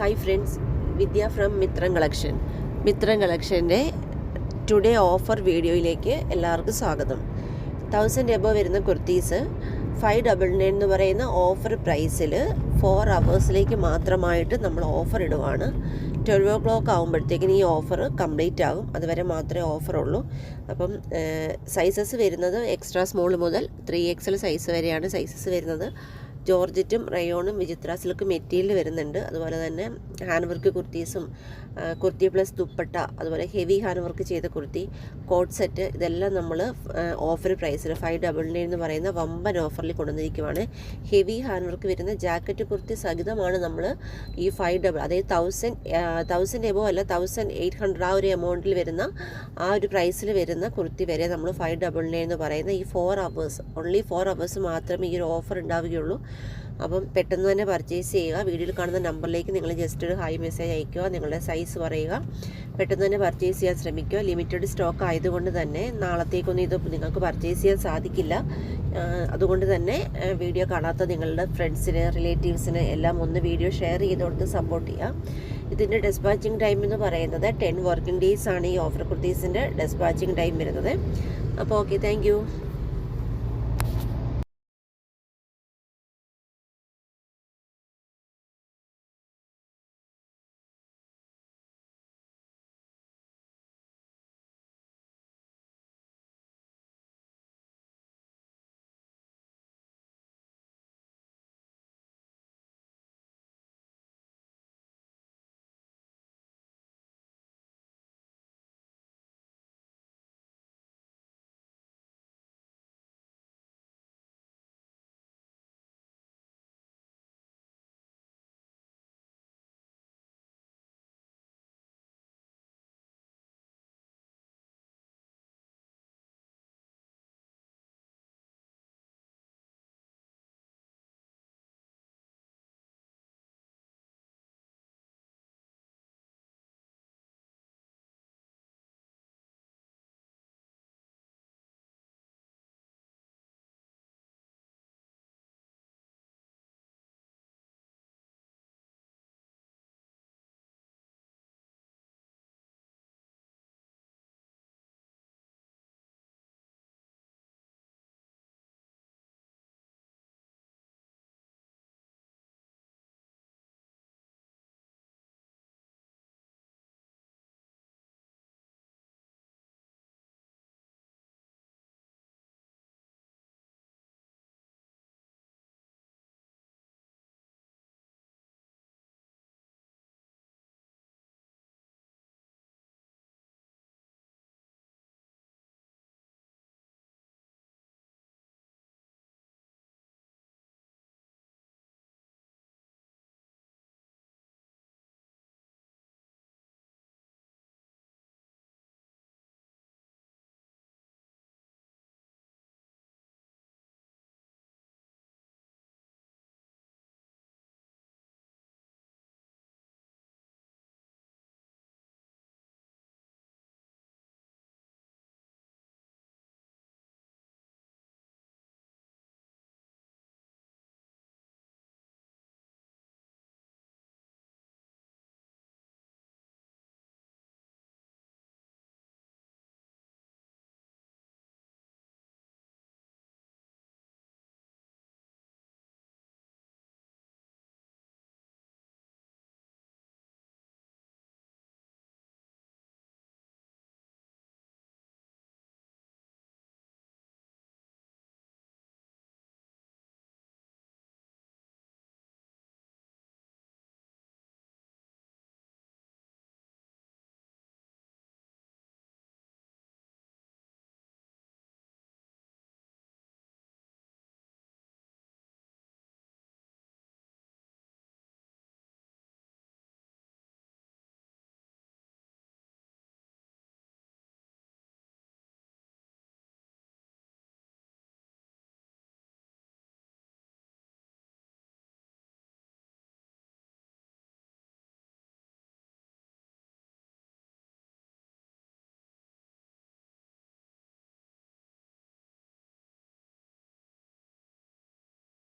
Hi friends Vidya from Mithram collection Mithram കളക്ഷന്റെ today offer വീഡിയോയിലേക്ക് എല്ലാവർക്കും സ്വാഗതം. തൗസൻഡ് എബോ വരുന്ന കുർത്തീസ് ഫൈവ് ഡബിൾ നയൻ എന്ന് പറയുന്ന ഓഫർ പ്രൈസിൽ ഫോർ അവേഴ്സിലേക്ക് മാത്രമായിട്ട് നമ്മൾ ഓഫർ ഇടുവാണ്. ട്വൽവ് ഓ ക്ലോക്ക് ആകുമ്പോഴത്തേക്കിന് ഈ ഓഫർ കംപ്ലീറ്റ് ആകും. അതുവരെ മാത്രമേ ഓഫർ ഉള്ളൂ. അപ്പം സൈസസ് വരുന്നത് എക്സ്ട്രാ സ്മോൾ മുതൽ ത്രീ എക്സൽ സൈസ് വരെയാണ് സൈസസ് വരുന്നത്. ജോർജറ്റും റയോണും വിചിത്ര സിൽക്ക് മെറ്റീരിയൽ വരുന്നുണ്ട്. അതുപോലെ തന്നെ ഹാൻഡ് വർക്ക് കുർത്തീസും കുർത്തി പ്ലസ് ദുപ്പട്ട അതുപോലെ ഹെവി ഹാൻഡ് വർക്ക് ചെയ്ത കുർത്തി കോട്ട് സെറ്റ് ഇതെല്ലാം നമ്മൾ ഓഫർ പ്രൈസിൽ ഫൈവ് ഡബിൾ നയൻ എന്ന് പറയുന്ന വമ്പൻ ഓഫറിൽ കൊണ്ടുവന്നിരിക്കുവാണ്. ഹെവി ഹാൻഡ് വർക്ക് വരുന്ന ജാക്കറ്റ് കുർത്തി സഹിതമാണ് നമ്മൾ ഈ ഫൈവ് ഡബിൾ അതായത് തൗസൻഡ് തൗസൻഡ് എബോ അല്ല തൗസൻഡ് എയ്റ്റ് ഹൺഡ്രഡ് ആ ഒരു എമൗണ്ടിൽ വരുന്ന ആ ഒരു പ്രൈസിൽ വരുന്ന കുർത്തി വരെ നമ്മൾ ഫൈവ് ഡബിൾ നയൻ എന്ന് പറയുന്ന ഈ four hours only four hours മാത്രമേ ഈ ഒരു ഓഫർ ഉണ്ടാവുകയുള്ളൂ. അപ്പം പെട്ടെന്ന് തന്നെ പർച്ചേസ് ചെയ്യുക. വീഡിയോയിൽ കാണുന്ന നമ്പറിലേക്ക് നിങ്ങൾ ജസ്റ്റ് ഒരു ഹൈ മെസ്സേജ് അയക്കുക നിങ്ങളുടെ സൈസ് പറയുക. പെട്ടെന്ന് തന്നെ പർച്ചേസ് ചെയ്യാൻ ശ്രമിക്കുക. ലിമിറ്റഡ് സ്റ്റോക്ക് ആയതുകൊണ്ട് തന്നെ നാളത്തേക്കൊന്നും ഇത് നിങ്ങൾക്ക് പർച്ചേസ് ചെയ്യാൻ സാധിക്കില്ല. അതുകൊണ്ട് തന്നെ വീഡിയോ കാണാത്ത നിങ്ങളുടെ ഫ്രണ്ട്സിന് റിലേറ്റീവ്സിന് എല്ലാം ഒന്ന് വീഡിയോ ഷെയർ ചെയ്ത് കൊടുത്ത് സപ്പോർട്ട് ചെയ്യുക. ഇതിന്റെ ഡെസ്പാച്ചിങ് ടൈം എന്ന് പറയുന്നത് ടെൻ വർക്കിംഗ് ഡേയ്സ് ആണ് ഈ ഓഫർ കുർത്തീസിന്റെ ഡെസ്പാച്ചിങ് ടൈം വരുന്നത്. അപ്പോൾ ഓക്കെ താങ്ക്